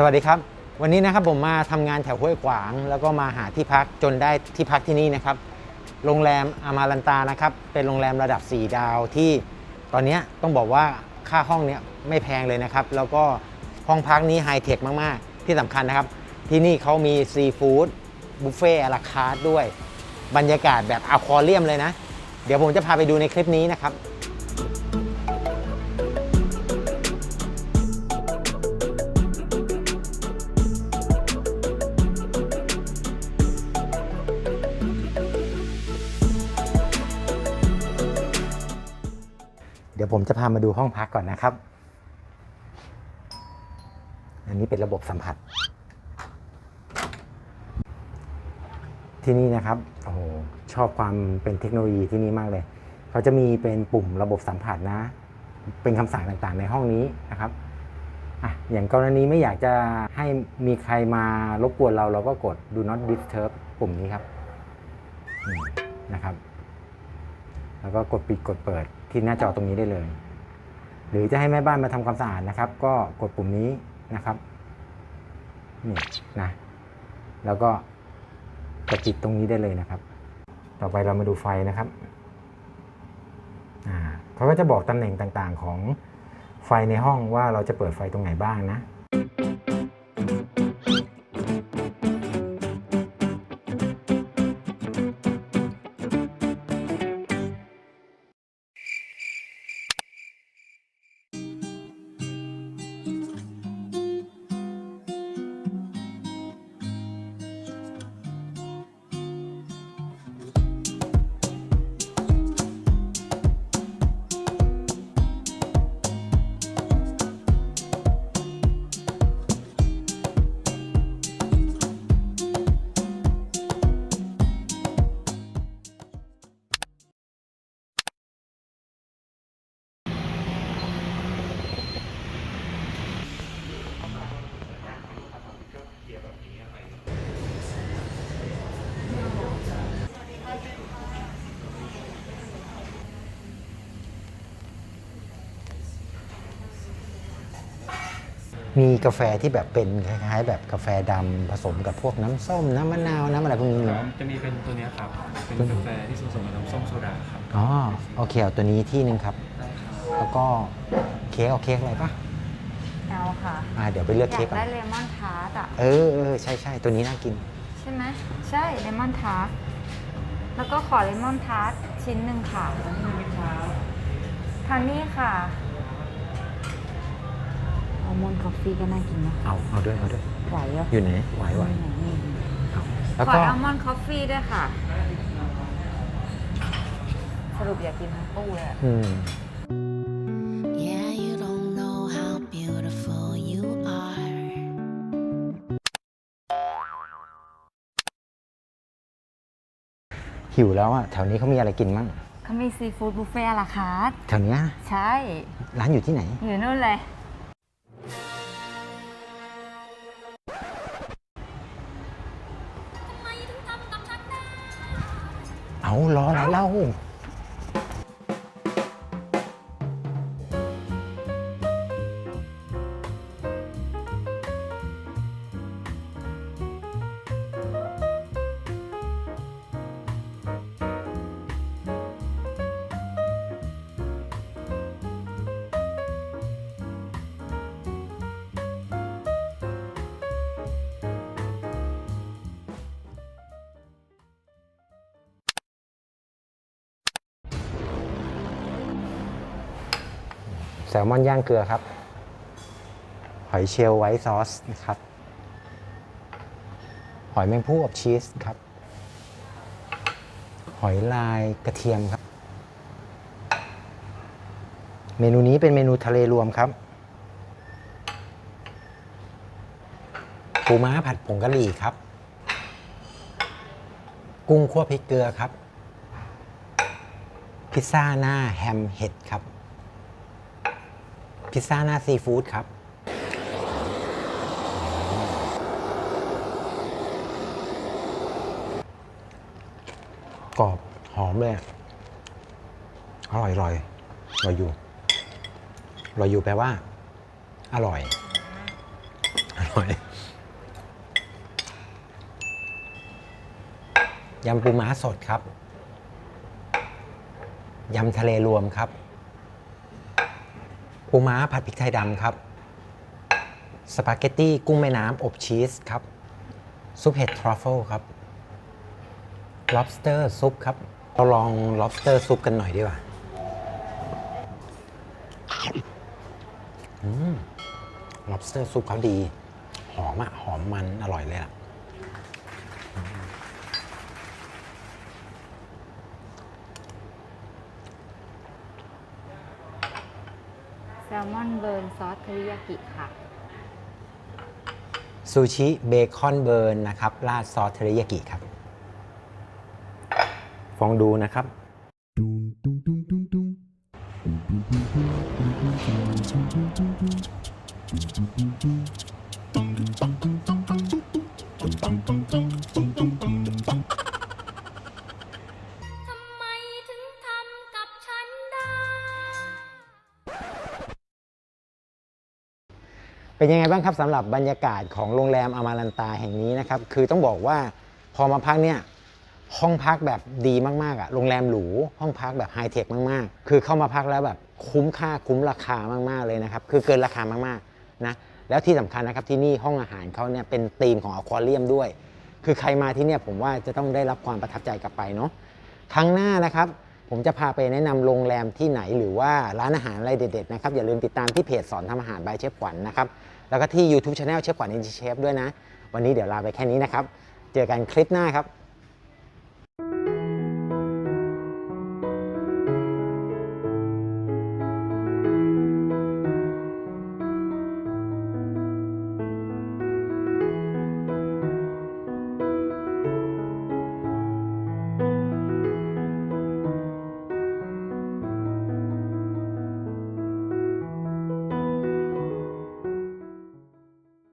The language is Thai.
สวัสดีครับ วันนี้นะครับผมมาทำงานแถวห้วยขวาง แล้วก็มาหาที่พักจนได้ที่พักที่นี่นะครับ โรงแรมอามารันตานะครับ เป็นโรงแรมระดับ 4 ดาวที่ ตอนนี้ต้องบอกว่าค่าห้องเนี้ยไม่แพงเลยนะครับ แล้วก็ห้องพักนี้ไฮเทคมาก ๆ ที่สำคัญนะครับ ที่นี่เขามีซีฟู้ดบุฟเฟ่ต์อลาคาร์ด้วย บรรยากาศแบบอะควาเรียมเลยนะ เดี๋ยวผมจะพาไปดูในคลิปนี้นะครับ ยวผมจะพามาดูห้องพักก่อนนะครับ อันนี้เป็นระบบสัมผัส ที่นี่นะครับ โอ้โห ชอบความเป็นเทคโนโลยีที่นี่มากเลย เขาจะมีเป็นปุ่มระบบสัมผัสนะ เป็นคำสั่งต่างๆ ในห้องนี้นะครับอะอย่างกรณีไม่อยากจะให้มีใครมารบกวนเราเราก็กด do not disturb ปุ่มนี้ครับนะครับ แล้วก็กดปิดกดเปิด ที่หน้าจอตรงนี้ได้เลย หรือจะให้แม่บ้านมาทำความสะอาดนะครับ ก็กดปุ่มนี้นะครับนี่นะแล้วก็กดปิดตรงนี้ได้เลยนะครับ ต่อไปเรามาดูไฟนะครับอ่าเขาก็จะบอกตำแหน่งต่างๆของไฟในห้องว่าเราจะเปิดไฟตรงไหนบ้างนะ มีกาแฟที่แบบเป็นคล้ายๆ แบบกาแฟดำผสมกับพวกน้ำส้มน้ำมะนาวน้ำอะไรพวกนี้มีไหมจะมีเป็นตัวเนี้ยครับ เป็นกาแฟที่ผสมกับน้ำส้มโซดาครับอ๋อโอเคเอาตัวนี้ที่หนึ่งครับ ได้ครับแล้วก็เค้กเอาเค้กอะไรปะเอาค่ะ อ่าเดี๋ยวไปเลือกอยาเค้กกก่อนได้เลมอนทาร์ตอะ เออเออใช่ใช่ตัวนี้น่ากิน ใช่ไหมใช่เลมอนทาร์ตแล้วก็ขอเลมอนทาร์ตชิ้นหนึ่งค่ะทางนี้ค่ะอัล มอนด์คอฟฟี่ก็น่ากินนะเอาเอาด้วยเอาด้วยไหวเหรออยู่ไหนไหวไหวนี่เอาแล้วขอก็อัลมอนด์คอฟฟี่ด้วยค่ะ สรุปอยากกินทั้งตู้เลยอะ อืม Yeah, you don't know how beautiful you are. หิวแล้วอะแถวนี้เขามีอะไรกินมั่งเขามีซีฟู้ดบุฟเฟ่ต์ราคาร์ทแถวเนี้ยใช่ ร้านอยู่ที่ไหน อยู่นู่นเลย เอารออะไรเล่า ลมอนย่างเกลือครับ หอยเชลล์ไวท์ซอสนะครับ หอยแมงผู้อบชีสครับ หอยลายกระเทียมครับ เมนูนี้เป็นเมนูทะเลรวมครับปูม้าผัดผงกะหรี่ครับ กุ้งคั่วพริกเกลือครับ พิซซ่าหน้าแฮมเห็ดครับ พิซซ่าหน้าซีฟู้ดครับ กรอบ หอมเลยอะอร่อยอร่อยอร่อยอยู่อร่อยอยู่แปลว่า อร่อยอร่อยร่อยยำปูม้าสดครับ ยำทะเลรวมครับ ปูม้าผัดพริกไทยดำครับ สปาเกตตี้กุ้งแม่น้ำอบชีสครับ ซุปเห็ดทรัฟเฟิลครับ lobster ซุปครับ เราลอง lobster ซุปกันหน่อยดีกว่าอืม lobster ซุปเขาดี หอมอะหอมมันอร่อยเลยอะ แซลมอนเบิร์นซอสเทริยากิค่ะ ซูชิเบคอนเบิร์นนะครับราดซอสเทริยากิครับ ฟองดูนะครับ เป็นยังไงบ้างครับสำหรับบรรยากาศของโรงแรมอมารันตาแห่งนี้นะครับคือต้องบอกว่าพอมาพักเนี่ยห้องพักแบบดีมากๆอะโรงแรมหรูห้องพักแบบไฮเทคมากๆ คือเข้ามาพักแล้วแบบคุ้มค่าคุ้มราคามากๆเลยนะครับคือเกินราคามากๆนะแล้วที่สำคัญนะครับที่นี่ห้องอาหารเขาเนี่ยเป็นธีมของอควาเรียมด้วย คือใครมาที่เนี่ยผมว่าจะต้องได้รับความประทับใจกลับไปเนาะครั้งหน้านะครับผมจะพาไปแนะนำโรงแรมที่ไหนหรือว่าร้านอาหารอะไรเด็ดๆนะครับอย่าลืมติดตามที่เพจสอนทำอาหารบายเชฟขวัญนะครับ แล้วก็ที่ YouTube Channel เชฟขวัญอินเชฟด้วยนะ วันนี้เดี๋ยวลาไปแค่นี้นะครับ เจอกันคลิปหน้าครับ